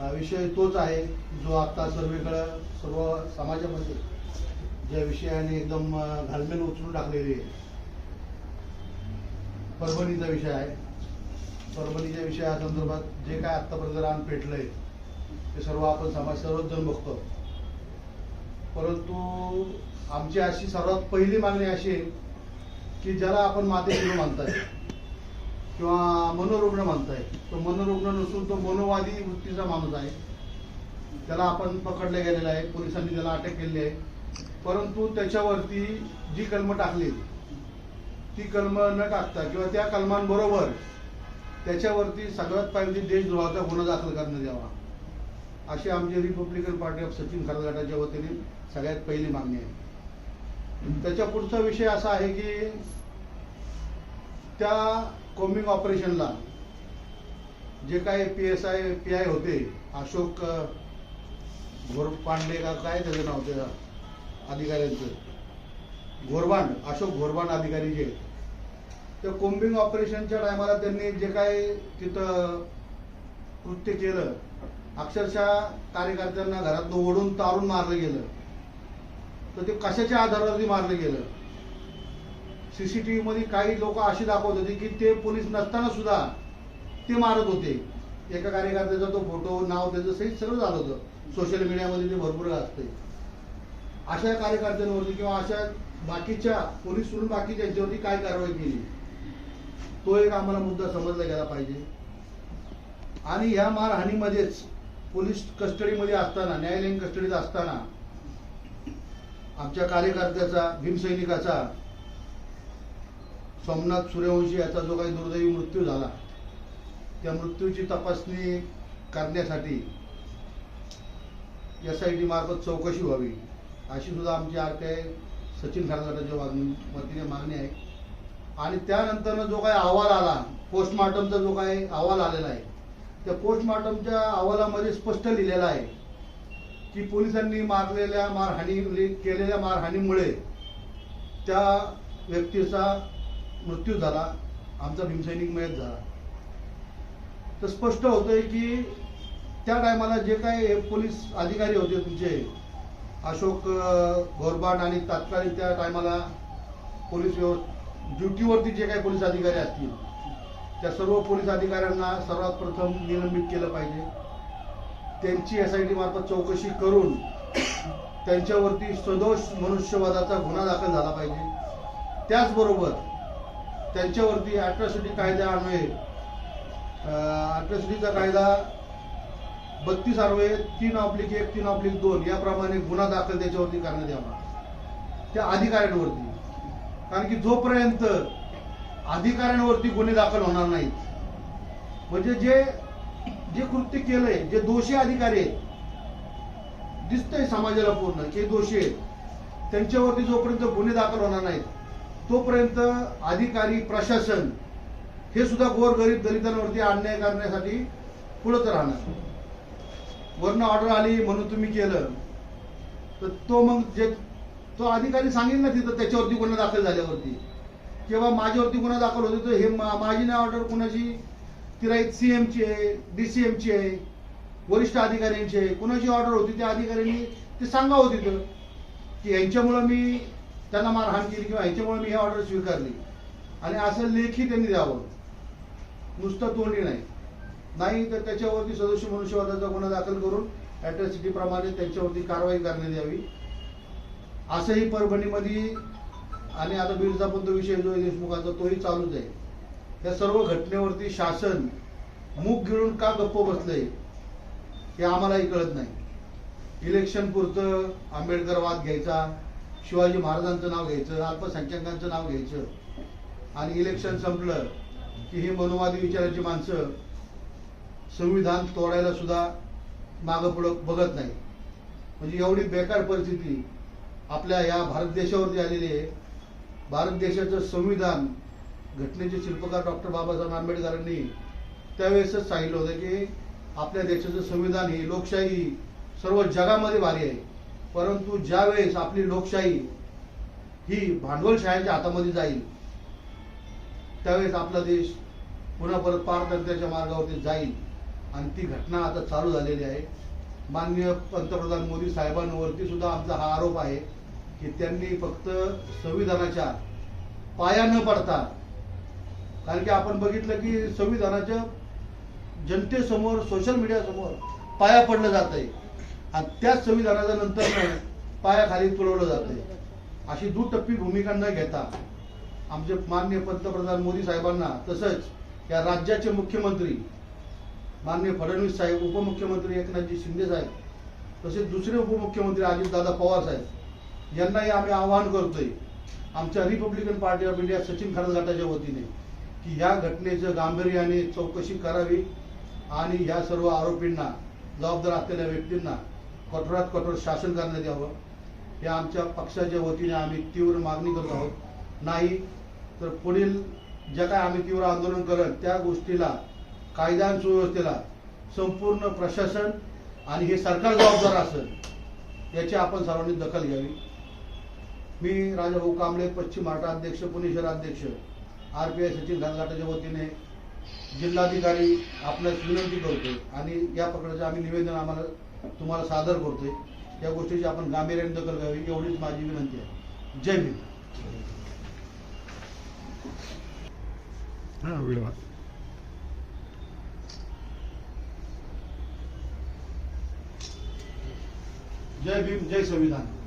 विषय तोच आहे जो आता सर्वेकडे सर्व समाजामध्ये ज्या विषयाने एकदम घालमेल उचलून टाकलेली आहे. परभणीचा विषय आहे. परभणीच्या विषयासंदर्भात जे काय आतापर्यंत रान पेटलंय ते सर्व आपण समाज सर्वच जण बघतो. परंतु आमची अशी सर्वात पहिली मागणी अशी आहे की ज्याला आपण मातेशिरो मानताय. किंवा मनोरुग्ण म्हणताय. तो मनोरुग्ण नसून तो मनोवादी वृत्तीचा माणूस आहे. त्याला आपण पकडले गेलेला आहे. पोलिसांनी त्याला अटक केली आहे. परंतु त्याच्यावरती जी कलम टाकली ती कलम न टाकता किंवा त्या कलमांबरोबर त्याच्यावरती सगळ्यात पाहिजे देशद्रोहाचा गुन्हा दाखल करण्यात यावा. अशी आमची रिपब्लिकन पार्टी ऑफ सचिन खरगटाच्या वतीने सगळ्यात पहिली मागणी आहे. त्याच्या पुढचा विषय असा आहे की त्या कोम्बिंग ऑपरेशनला जे काय P S I P I होते अशोक घोरपांडे का काय त्याचं नाव त्या अधिकाऱ्यांचं. घोरबांड अशोक घोरबांड अधिकारी जे. त्या कोम्बिंग ऑपरेशनच्या टायमाला त्यांनी जे काय तिथं कृत्य केलं अक्षरशः कार्यकर्त्यांना घरातनं ओढून तारून मारलं गेलं. तर ते कशाच्या आधारावरती मारलं गेलं? सीसीटीव्ही मध्ये काही लोक अशी दाखवत होते की ते पोलीस नसताना सुद्धा ते मारत होते. एका कार्यकर्त्याचा तो फोटो नाव त्याचं सहित सगळं झालं होतं. सोशल मीडियामध्ये ते भरपूर असते. अशा कार्यकर्त्यांवरती किंवा अशा बाकीच्या पोलीस सोडून बाकीच्या यांच्यावरती काय कारवाई केली तो एक आम्हाला मुद्दा समजला गेला पाहिजे. आणि ह्या मारहाणीमध्येच पोलीस कस्टडीमध्ये असताना न्यायालयीन कस्टडीत असताना आमच्या कार्यकर्त्याचा भीमसैनिकाचा सोमनाथ सूर्यवंशी याचा जो काही दुर्दैवी मृत्यू झाला त्या मृत्यूची तपासणी करण्यासाठी एस आय टी मार्फत चौकशी व्हावी अशी सुद्धा आमची आर टी सचिन खारगटाच्या मागणी वतीने मागणी आहे. आणि त्यानंतरनं जो काही अहवाल आला पोस्टमॉर्टमचा जो काही अहवाल आलेला आहे त्या पोस्टमॉर्टमच्या अहवालामध्ये स्पष्ट लिहिलेलं आहे की पोलिसांनी मारलेल्या मारहाणी केलेल्या मारहाणीमुळे त्या व्यक्तीचा मृत्यू झाला आमचा भीमसैनिक मयत झाला. तर स्पष्ट होतंय की त्या टायमाला जे काही पोलीस अधिकारी होते तुमचे अशोक अं, घोरबाड आणि तात्कालीन त्या टायमाला पोलीस ड्युटीवरती जे काही पोलीस अधिकारी असतील त्या सर्व पोलीस अधिकाऱ्यांना सर्वात प्रथम निलंबित केलं पाहिजे. त्यांची एस आय टी मार्फत चौकशी करून त्यांच्यावरती सदोष मनुष्यवादाचा गुन्हा दाखल झाला पाहिजे. त्याचबरोबर त्यांच्यावरती अॅट्रॉसिटी कायद्या अन्वये. अॅट्रॉसिटीचा कायदा बत्तीस अन्वये तीन ऑब्लिक एक तीन ऑब्लिक दोन याप्रमाणे गुन्हा दाखल त्याच्यावरती करण्यात यावा. त्या अधिकाऱ्यांवरती. कारण की जोपर्यंत अधिकाऱ्यांवरती गुन्हे दाखल होणार नाहीत म्हणजे जे जे कृत्य केलंय जे दोषी अधिकारी आहेत दिसतंय समाजाला पूर्ण जे दोषी आहेत त्यांच्यावरती जोपर्यंत गुन्हे दाखल होणार नाहीत तोपर्यंत अधिकारी प्रशासन हे सुद्धा गोरगरीब दलितांवरती अन्याय करण्यासाठी पुढत राहणार वरनं ऑर्डर आली म्हणून तुम्ही केलं तर तो मग जे तो अधिकारी सांगेल ना तिथं त्याच्यावरती गुन्हा दाखल झाल्यावरती. किंवा माझ्यावरती गुन्हा दाखल होते तर हे मा- माझी नाही ऑर्डर कुणाची? तिला एक सी एमची आहे डी सी एमची आहे वरिष्ठ अधिकाऱ्यांची आहे. कुणाची ऑर्डर होती त्या अधिकाऱ्यांनी ते सांगावं तिथं की यांच्यामुळं मी त्यांना मारहाण केली किंवा याच्यामुळे मी ही ऑर्डर स्वीकारली. आणि असं लेखी त्यांनी द्यावं. नुसतं तोंडी नाही. नाही तर त्याच्यावरती सदस्य मनुष्यवादाचा गुन्हा दाखल करून अॅट्रॉसिटी प्रमाणे त्यांच्यावरती कारवाई करण्यात यावी. असंही परभणीमध्ये आणि आता बिरजा तो विषय जो आहे देशमुखांचा तोही चालूच आहे. या सर्व घटनेवरती शासन मूग गिळून का गप्प बसलंय हे आम्हालाही कळत नाही. इलेक्शन पुरतं आंबेडकर वाद घ्यायचा शिवाजी महाराजांचं नाव घ्यायचं अल्पसंख्याकांचं नाव घ्यायचं. आणि इलेक्शन संपलं की ही मनोवादी विचाराची माणसं संविधान तोडायला सुद्धा मागं पुढं बघत नाही. म्हणजे एवढी बेकार परिस्थिती आपल्या या भारत देशावरती आलेली आहे. भारत देशाचं संविधान घटनेचे शिल्पकार डॉक्टर बाबासाहेब आंबेडकरांनी त्यावेळेसच सांगितलं होतं की आपल्या देशाचं संविधान ही लोकशाही सर्व जगामध्ये भारी आहे. परंतु ज्यावेळेस आपली लोकशाही ही भांडवलशाहीच्या हातामध्ये जाईल त्यावेळेस आपला देश पुन्हा परत पारतंत्र्याच्या मार्गावरती जाईल. आणि ती घटना आता चालू झालेली आहे. माननीय पंतप्रधान मोदी साहेबांवरती सुद्धा आमचा हा आरोप आहे की त्यांनी फक्त संविधानाच्या पाया न पडता कारण की आपण बघितलं की संविधानाच्या जनतेसमोर सोशल मीडियासमोर पाया पडलं जात आहे आणि त्याच संविधानाच्या नंतर पायाखाली पुरवलं जाते आहे अशी दुटप्पी भूमिका न घेता आमचे माननीय पंतप्रधान मोदी साहेबांना तसंच या राज्याचे मुख्यमंत्री माननीय फडणवीस साहेब उपमुख्यमंत्री एकनाथजी शिंदे साहेब तसेच दुसरे उपमुख्यमंत्री अजितदादा पवार साहेब यांनाही आम्ही आवाहन करतोय आमच्या Republican Party of India Sachin खरंच गटाच्या वतीने की या घटनेचं गांभीर्याने चौकशी करावी आणि या सर्व आरोपींना जबाबदार असलेल्या व्यक्तींना कठोरात कठोर शासन करण्यात यावं. या आमच्या पक्षाच्या वतीने आम्ही तीव्र मागणी करत आहोत. नाही तर पुढील ज्या काय आम्ही तीव्र आंदोलन करत त्या गोष्टीला कायदा सुव्यवस्थेला संपूर्ण प्रशासन आणि हे सरकार जबाबदार असेल याची आपण सर्वांनी दखल घ्यावी. मी राजाभाऊ कांबळे पश्चिम महाराष्ट्र अध्यक्ष पुणे शहराध्यक्ष आर पी आय सचिन घनघाटाच्या वतीने जिल्हाधिकारी आपल्यास विनंती करतो आणि या प्रकारचं आम्ही निवेदन आम्हाला तुम्हाला सादर करतोय. या गोष्टीची आपण गांभीर्याने दखल घ्यावी एवढीच माझी विनंती आहे. जय भीम. हा जय भीम जय संविधान.